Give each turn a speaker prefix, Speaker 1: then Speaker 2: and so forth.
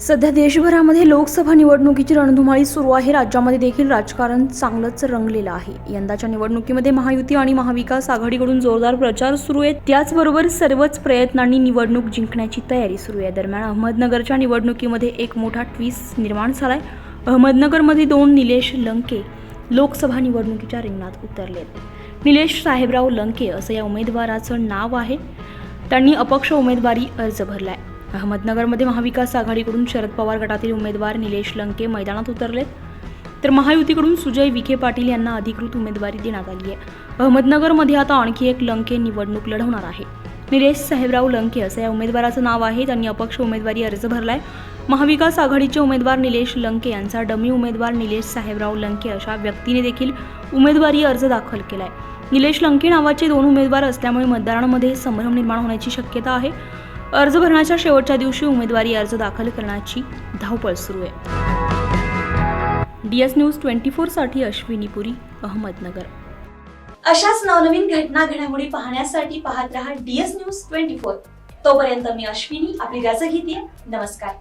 Speaker 1: सध्या देशभरामध्ये लोकसभा निवडणुकीची रणधुमाळी सुरू आहे. राज्यामध्ये देखील राजकारण चांगलंच रंगलेलं आहे. यंदाच्या निवडणुकीमध्ये महायुती आणि महाविकास आघाडीकडून जोरदार प्रचार सुरू आहे त्याचबरोबर सर्वच प्रयत्नांनी निवडणूक जिंकण्याची तयारी सुरू आहे. दरम्यान अहमदनगरच्या निवडणुकीमध्ये एक मोठा ट्विस्ट निर्माण झालाय. अहमदनगरमध्ये दोन निलेश लंके लोकसभा निवडणुकीच्या रिंगणात उतरलेत निलेश साहेबराव लंके असं या उमेदवाराचं नाव आहे. त्यांनी अपक्ष उमेदवारी अर्ज भरलाय. अहमदनगरमध्ये महाविकास आघाडीकडून शरद पवार गटातील उमेदवार निलेश लंके मैदानात उतरलेत तर महायुतीकडून सुजय विखे पाटील यांना अधिकृत उमेदवारी देण्यात आली आहे. अहमदनगरमध्ये आता आणखी एक लंके निवडणूक लढवणार आहे. निलेश साहेबराव लंके असं या उमेदवाराचं नाव आहे. त्यांनी अपक्ष उमेदवारी अर्ज भरलाय. महाविकास आघाडीचे उमेदवार निलेश लंके यांचा डमी उमेदवार निलेश साहेबराव लंके अशा व्यक्तीने देखील उमेदवारी अर्ज दाखल केलाय. निलेश लंके नावाचे दोन उमेदवार असल्यामुळे मतदारांमध्ये संभ्रम निर्माण होण्याची शक्यता आहे. अर्ज भरण्याच्या शेवटच्या दिवशी उमेदवारी अर्ज दाखल करण्याची धावपळ सुरू आहे. डी एस न्यूज ट्वेंटी फोरसाठी अश्विनी पुरी अहमदनगर.
Speaker 2: अशाच नवनवीन घटना घडामोडी पाहण्यासाठी पाहत रहा डीएस न्यूज ट्वेंटी फोर. तोपर्यंत मी अश्विनी आपली रजा घेते. नमस्कार.